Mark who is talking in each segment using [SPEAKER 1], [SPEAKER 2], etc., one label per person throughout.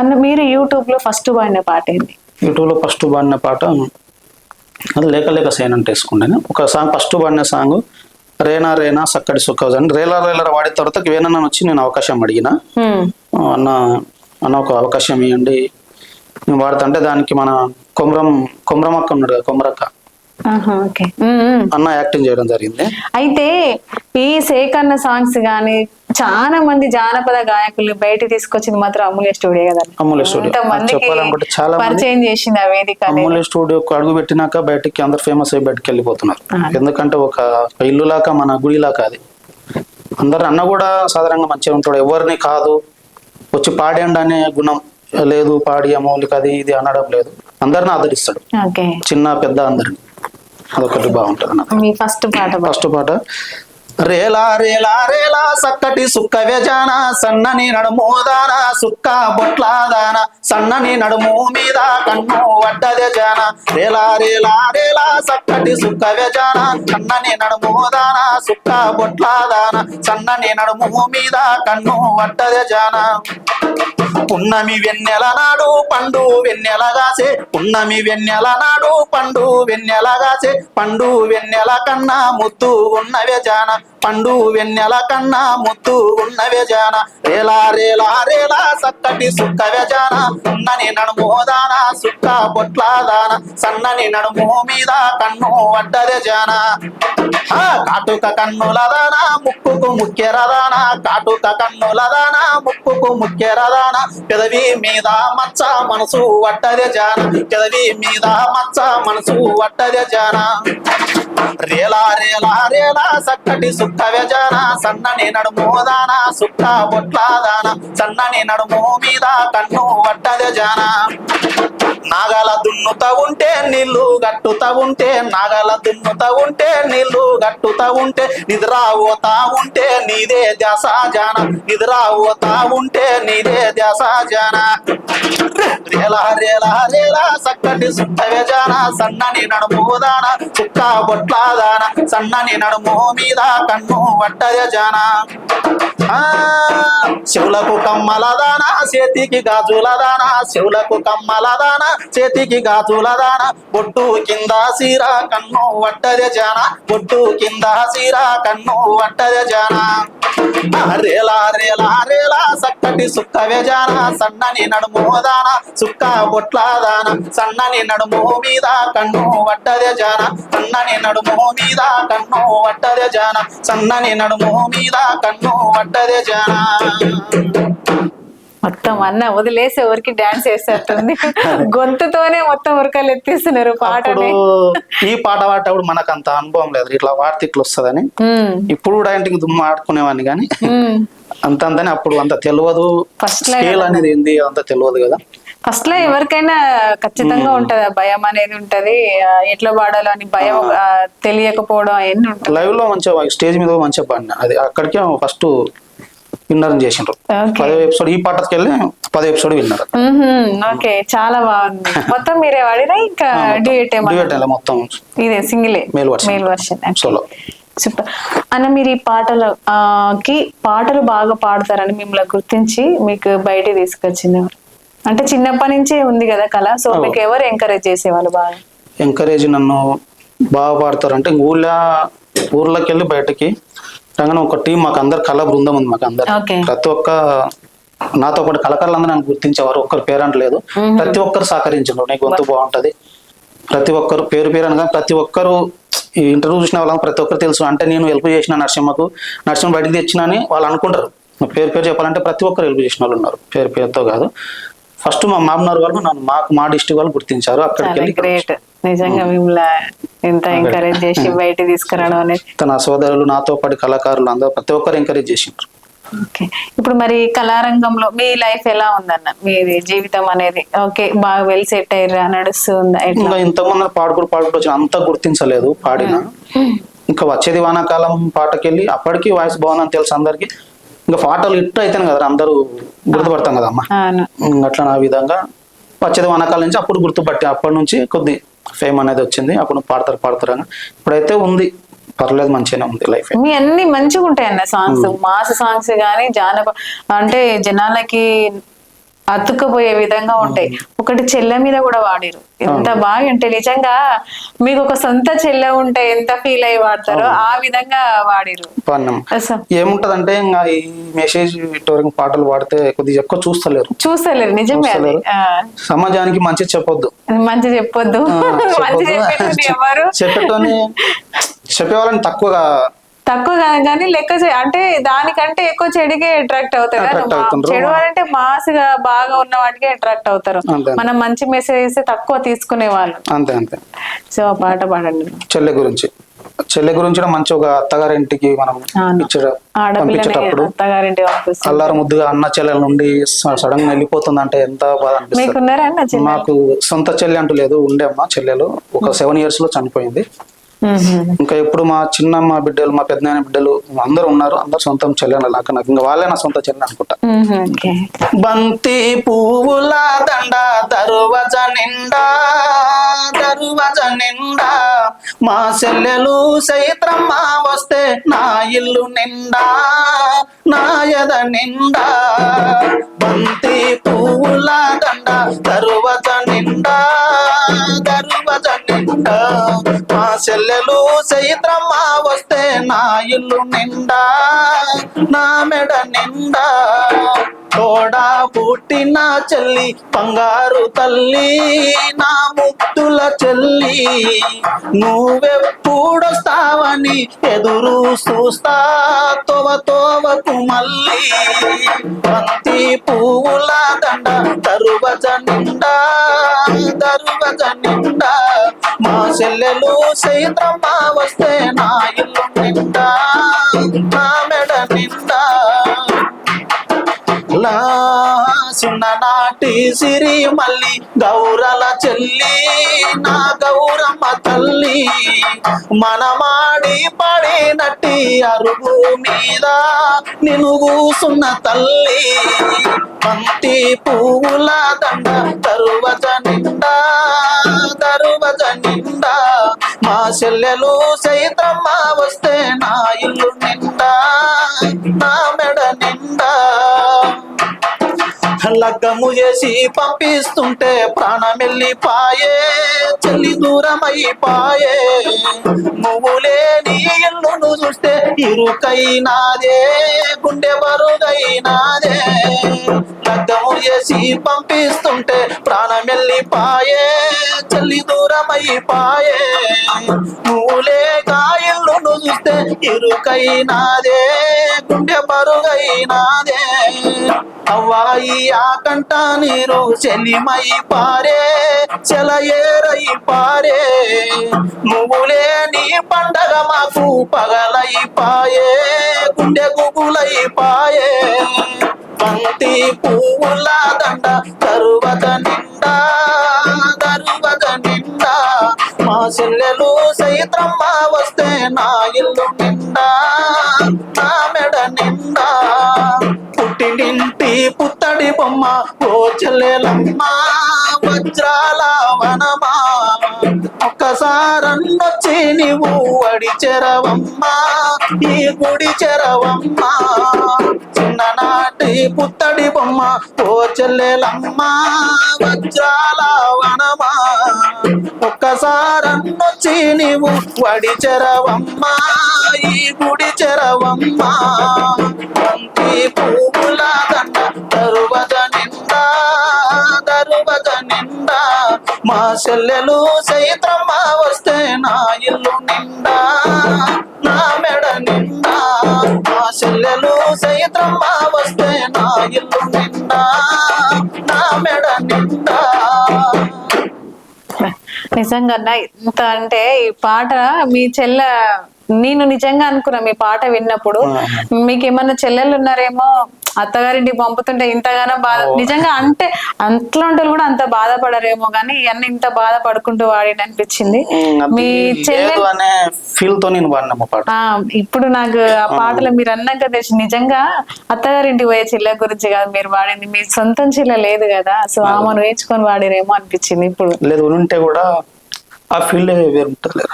[SPEAKER 1] అన్న మీరు యూట్యూబ్లో ఫస్ట్ పాడిన పాట ఏంది
[SPEAKER 2] యూట్యూబ్లో ఫస్ట్ పాడిన పాట అది లేక లేక సేన్ అంటే వేసుకుంటాను. ఒక సాంగ్ ఫస్ట్ పాడిన సాంగ్ రేనా రేనా సక్కడి సుఖ అని రేలా రేలర వాడిన తర్వాత వేనన్న వచ్చి నేను అవకాశం అడిగిన. అన్న అన్న ఒక అవకాశం ఇవ్వండి నేను వాడుతుంటే దానికి మన కొమరం కొమరమక్క ఉన్నాడు కదా కొమరక్క. అన్న యాక్టింగ్ చేయడం జరిగింది.
[SPEAKER 1] అయితే ఈ సేకన్న సాంగ్స్ గాని చాలా మంది జానపద గాయకులు బయట తీసుకొచ్చింది మాత్రం అమూల్య స్టూడియో కదా
[SPEAKER 2] అమూల్య స్టూడియో. చెప్పాలనుకుంటే చాలా
[SPEAKER 1] పరిచయం చేసింది ఆ వేదిక.
[SPEAKER 2] అమూల్య స్టూడియోకి అడుగు పెట్టినాక బయటికి అందరు ఫేమస్ అయ్యి బయటకు వెళ్ళిపోతున్నారు. ఎందుకంటే ఒక ఇల్లు లాగా మన గుడి లాగా అది. అందరు అన్న కూడా సాధారణంగా మంచిగా ఉంటాడు. ఎవరిని కాదు వచ్చి పాడండి అనే గుణం లేదు పాడి అమౌలిక అది ఇది అనడం లేదు. అందరిని ఆదరిస్తాడు. చిన్న పెద్ద అందరిని. అదొకటి బాగుంటుంది
[SPEAKER 1] ఫస్ట్ పాట.
[SPEAKER 2] ఫస్ట్ పాట రేలా రేలా రేలా సక్కటి సుక్క వ్యజాన సన్నని నడుమోదాన సుక్క బొట్లాదాన సన్నని నడుము మీద కన్ను వడ్డదే జాన రేలా రేలా రేలా సక్కటి సుక్క వ్యజాన సన్నని నడుమోదాన సుక్క బొట్లాదాన సన్నని నడుము మీద కన్ను వడ్డదే జాన పున్నమి వెన్నెల నాడు పండు వెన్నెల గాసే. పున్నమి వెన్నెల నాడు పండు వెన్నెల గాసే. పండు వెన్నెల కన్నా ముద్దు ఉన్నవే జాన. పండు వెన్నెల కన్నా ముత్తు ఉన్న జాన రేలా రేలా రేలా సక్కటి సుక్క వెజాన ఉన్నని నడుమోదాన సుక్క పొట్లాదాన సన్నని నడుము మీద కన్ను వడ్డదే జాన కాటుక కన్నులదాన ముక్కుకు ముఖ్యరదానా కాటుక కన్నులదాన ముక్కుకు ముఖ్యరదానా పెదవి మీద మచ్చ మనసు వట్టదే జాన పెదవి మీద మచ్చ మనసు వట్టదే జాన రేలా రేలా రేలా సక్కటి సుక్క వ్యజన సన్నని నడుమోదాన సుక్క బొట్లాదాన సన్నని నడుము మీద కన్ను వట్టదే జాన. నాగల దున్నుత ఉంటే నీళ్ళు గట్టుత ఉంటే నాగల దున్నుత ఉంటే నీళ్ళు గట్టుత ఉంటే నిద్ర పోతా ఉంటే నీదే దశ జాన. నిద్ర పోతా ఉంటే నీదే దశ జాన. రేలా రేలా రేలా సక్కటి సుట్ట వ్యజన సన్నని నడుమోదాన చుక్క బొట్లాదాన సన్నని నడుము మీద కన్ను వట్టయ జాన. శివులకు కమ్మలదాన చేతికి గాజులదాన శివులకు కమ్మలదాన చేతికి గాజులదాన బొట్టు కింద సీర కన్ను వట్టద జాన. బొట్టు కింద సీర కన్ను వట్టద జాన. రేలా రేలా రేలా సక్కటి సుక్క వేజాన సన్నని నడుమోదాన సుక్క బొట్లాదాన సన్నని నడుము మీద కన్ను వట్టద జాన. సన్నని నడుము మీద కన్ను వట్టదే జాన. సన్నని నడుము మీద కన్ను వట్టదే జాన.
[SPEAKER 1] మొత్తం అన్న వదిలేసి ఎవరికి డాన్స్ వేసేస్తుంది గొంతుతోనే మొత్తం ఉరకలు ఎత్తిస్తున్నారు పాటని.
[SPEAKER 2] ఈ పాట పాడేటప్పుడు మనకు అంత అనుభవం లేదు. ఇట్లా వాడితే ఇట్లా వస్తుందని ఇప్పుడు కూడా ఇంటికి దుమ్ము ఆడుకునేవాడిని కానీ. అంత అంతనే అప్పుడు అంత తెలియదు. స్కేల్ అనేది ఏంది అంత తెలియదు కదా.
[SPEAKER 1] ఫస్ట్లో ఎవరికైనా ఖచ్చితంగా ఉంటది ఆ భయం అనేది ఉంటది. ఎట్లా పాడాలో అని భయం ఆ, తెలియకపోవడం అవన్నీ ఉంటది.
[SPEAKER 2] లైవ్లో మంచిగా స్టేజ్ మీద మంచిగా పాడిన. అది అక్కడికే ఫస్ట్ విన్నర్ చేసిండ్రు. పదో ఎపిసోడ్ ఈ పాటకి వెళ్ళి పదో ఎపిసోడ్ విన్నారు.
[SPEAKER 1] ఓకే చాలా బాగుంది. మొత్తం మీరే వాడినా ఇంకా డ్యూయట్
[SPEAKER 2] డ్యూయట్ మొత్తం.
[SPEAKER 1] ఇదే సింగిలే.
[SPEAKER 2] Male version.
[SPEAKER 1] Male version
[SPEAKER 2] solo
[SPEAKER 1] super అన్న మీరు ఈ పాటలు ఆ, కి పాటలు బాగా పాడతారని మిమ్మల్ని గుర్తించి మీకు బయట తీసుకొచ్చింది ఎవరు? అంటే చిన్నప్పటి నుంచే ఉంది కదా కళ. సో మీకు ఎవరు ఎంకరేజ్ చేసేవాళ్ళు బాగా?
[SPEAKER 2] ఎంకరేజ్ నన్ను బాగా పాడతారంటే ఇంక ఊళ్ళో ఊర్లోకి వెళ్ళి బయటకి రాగానే ఒక టీం మాకు అందరు కళ బృందం ఉంది మాకు అందరు ప్రతి ఒక్క నాతో పాటు కళాకారులందరూ నన్ను గుర్తించేవారు. ఒక్కరు పేరంట లేదు. ప్రతి ఒక్కరు సహకరించారు నీ గొంతు బాగుంటది. ప్రతి ఒక్కరు పేరు పేరు అనగా ప్రతి ఒక్కరు ఇంటర్వ్యూ చూసిన వాళ్ళకి ప్రతి ఒక్కరు తెలుసు. అంటే నేను హెల్ప్ చేసిన నరసింహకు నరసింహ బయటికి తెచ్చినా అని వాళ్ళు అనుకుంటారు. పేరు పేరు చెప్పాలంటే ప్రతి ఒక్కరు హెల్ప్ చేసిన వాళ్ళు ఉన్నారు. పేరు పేరుతో కాదు. ఫస్ట్ మా మామనార్ వాళ్ళు నన్ను మాకు మా డిస్టిక్ వాళ్ళు గుర్తించారు. అక్కడికి
[SPEAKER 1] గ్రేట్. నిజంగా మిమ్మల్ని ఎంత ఎంకరేజ్ చేసి బయట తీసుకురావడం అనేది.
[SPEAKER 2] తన సోదరులు నాతో పాటు కళాకారులు అందరూ ప్రతి ఒక్కరు ఎంకరేజ్ చేసిండ్రు.
[SPEAKER 1] ఓకే. ఇప్పుడు మరి కళారంగంలో మీ లైఫ్ ఎలా ఉందన్న? మీది జీవితం అనేది. ఓకే బాగా వెల్ సెట్ అయ్యారా నడుస్తుందా
[SPEAKER 2] ఇంకా ఇంతమంది పాడుకుడు పాడుకుడు వచ్చిన అంత గుర్తించలేదు పాడిన. ఇంకా వచ్చేది వానాకాలం పాటకెళ్ళి అప్పటికి వాయిస్ బాగుందని తెలుసు అందరికి. ఇంకా పాటలు ఇట్టు అయితేనే కదా అందరూ గుర్తుపడతాం కదమ్మా అట్లా నా విధంగా వచ్చేది వానాకాలం నుంచి అప్పుడు గుర్తుపట్టి. అప్పటి నుంచి కొద్ది ఫేమ్ అనేది వచ్చింది. అప్పుడు పాడతారు పాడతారు అని. ఇప్పుడైతే ఉంది. పర్లేదు మంచిగానే ఉంది లైఫ్
[SPEAKER 1] మీ అన్ని మంచిగా ఉంటాయి అన్న సాంగ్స్ మాస్ సాంగ్స్ కానీ జానప అంటే జనాలకి అతుక్కుపోయే విధంగా ఉంటాయి. ఒకటి చెల్లె మీద కూడా వాడిరు. ఎంత బాగా అంటే నిజంగా మీకు ఒక సొంత చెల్లె ఉంటే ఎంత ఫీల్ అయ్యి వాడతారో ఆ విధంగా వాడిరు.
[SPEAKER 2] ఏముంటదంటే ఇంకా ఈ మెసేజ్ ఇటువరకు పాటలు పాడితే కొద్దిగా ఎక్కువ చూస్తలేరు.
[SPEAKER 1] చూస్తలేరు. నిజమే
[SPEAKER 2] సమాజానికి మంచి చెప్పొద్దు.
[SPEAKER 1] మంచి చెప్పొద్దు.
[SPEAKER 2] చెప్పేటోని చెప్పేవాళ్ళని తక్కువగా
[SPEAKER 1] తక్కువ కానీ లెక్క అంటే దానికంటే ఎక్కువ చెడుకే అట్రాక్ట్ అవుతారు. చెడు అంటే మాస్గా బాగా ఉన్న వాటికే అట్రాక్ట్ అవుతారు. మనం మంచి మెసేజ్ ఇస్తే తక్కువ తీసుకునే వాళ్ళు.
[SPEAKER 2] అంతే అంతే.
[SPEAKER 1] సో ఆ పాట పాడండి.
[SPEAKER 2] చెల్లె గురించి. చెల్లె గురించి కూడా మంచి ఒక అత్తగారింటికి మనం పంపించేటప్పుడు అల్లారు ముద్దుగా అన్న చెల్లెల నుండి సడన్గా వెళ్ళిపోతుందంటే ఎంత బాధ అనిపిస్తుంది. మాకు సొంత చెల్లి అంటూ లేదు ఉండే అమ్మ చెల్లెలు. ఒక సెవెన్ ఇయర్స్లో చనిపోయింది. ఇంకా ఇప్పుడు మా చిన్నమ్మ బిడ్డలు మా పెద్దనాయన బిడ్డలు అందరూ ఉన్నారు. అందరు సొంతం చెల్లెలు నాకు నాకు ఇంకా వాళ్ళే నా సొంత చెల్లి అనుకుంటా. బంతి పువ్వుల దండ దరువజ నిండా దరువజ నిండా. మా చెల్లెలు చైత్రమ్మ వస్తే నా ఇల్లు నిండా నా ఎద నిండా. బంతి పువ్వుల దండ దరువజ నిండా. మా చెల్లెలు చైత్రమ్మ వస్తే నా ఇల్లు నిండా. నా మెడ నిండా. తోడా పుట్టిన చెల్లి బంగారు తల్లి నా ముద్దుల చెల్లి. నువ్వెప్పుడొస్తావని ఎదురు చూస్తా తోవ తోవకు మళ్ళీ. బంతి పువ్వుల దండ దరువజ నిండా దరువజ నిండా. చెల్లెలు సైత్రమ్మ వస్తే నా ఇల్లు నిండా నా మెడ నిండా. విసిరి మళ్ళీ గౌరల చెల్లి నా గౌరమ్మ తల్లి. మనమాడి పడినట్టి అరుగు మీద నిను కూసున్న తల్లి. పంతి పువ్వుల దండ తరువజ నిండా తరువజ నిండా. మా చెల్లెలు సైతమ్మ వస్తే నా ఇల్లు నిండా నా మెడ నిండా. లగ్గము చేసి పంపిస్తుంటే ప్రాణమెల్లిపాయే చెల్లి దూరమైపాయే. నువ్వు లేని ఇల్లును చూస్తే ఇరుకైనాదే గుండె బరుగైనాదే లగ్గము చేసి పంపిస్తుంటే ప్రాణమెల్లిపాయే చెల్లి దూరమైపాయే. నువ్వు లేక చూస్తే ఇరుకైనాదే గుండె పరుగైనాదే. అవ్వాయి ఆ కంట నీరు చెలిమై పారే చెలయేరై పారే. నువ్వులే నీ పండగ మాకు పగలై పాయే గుండె గుగులై పాయే. పంతి పువ్వుల దండ తరువాత నిండా చెల్లెలు సైత్రమ్మ వస్తే నా ఇల్లు నిండా నా మెడ నిండా. పుట్టినింటి పుత్తడి బొమ్మ ఓ చెల్లెలమ్మ వజ్రాల వనమా ఒక్కసారన్నొచ్చి నీవు అడి చెరవమ్మ ఈ గుడి చెరవమ్మ. నాటి పుత్తడి బొమ్మ ఓ చెల్లెలమ్మ వజ్రాల వనమా. ఒక్కసారన్నొచ్చి నీవు వడి చెరవమ్మ ఈ గుడి చెరవమ్మ. బంతి పువ్వుల దండ తరువద నిండా తరువద నిండా. మా చెల్లెలు సైత్రమ్మ వస్తే నా ఇల్లు నిండా.
[SPEAKER 1] నిజంగా ఇంత అంటే ఈ పాట మీ చెల్ల నేను నిజంగా అనుకున్నా మీ పాట విన్నప్పుడు. మీకు ఏమన్నా చెల్లెలు ఉన్నారేమో అత్తగారింటికి పంపుతుంటే ఇంతగానో బాధ నిజంగా అంటే అంట్లో ఉంటే కూడా అంత బాధపడరేమో కానీ ఇవన్నీ ఇంత బాధపడుకుంటూ వాడి అనిపించింది మీ చెల్లె
[SPEAKER 2] లేదు అనే ఫీల్తో నేను పాట.
[SPEAKER 1] ఇప్పుడు నాకు ఆ పాటలు మీరు అన్నాక తెలిసి నిజంగా అత్తగారింటికి పోయే చెల్లె గురించి కాదు మీరు వాడింది మీ సొంతం చెల్లె లేదు కదా సో ఆమెను వేయించుకొని వాడిరేమో అనిపించింది ఇప్పుడు.
[SPEAKER 2] లేదు ఉంటే కూడా ఆ ఫీల్ వేరు ఉంటుంది.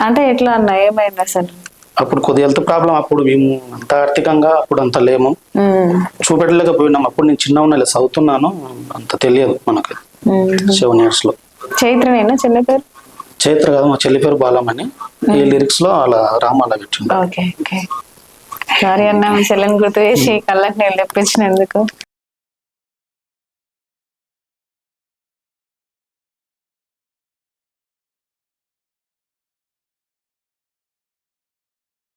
[SPEAKER 1] అంటే ఎట్లా అన్న? ఏమైంది అసలు?
[SPEAKER 2] అప్పుడు కొద్దిగా హెల్త్ ప్రాబ్లం అప్పుడు మేము అంత ఆర్థికంగా అప్పుడు అంత లేము. చూపెట్టలేకపోయినాం. అప్పుడు నేను చిన్న ఉన్నా చదువుతున్నాను. అంత తెలియదు మనకి. సెవెన్ ఇయర్స్లో.
[SPEAKER 1] చైత్రనేనా చెల్లె పేరు?
[SPEAKER 2] చైత్ర కాదు మా చెల్లి పేరు బాలమని ఈ లిరిక్స్లో అలా రామ అలా పెట్టిండు
[SPEAKER 1] సారీ అన్న మీ చెల్లెని గుర్తు చేసి కళ్ళకి నేను తెప్పించినందుకు.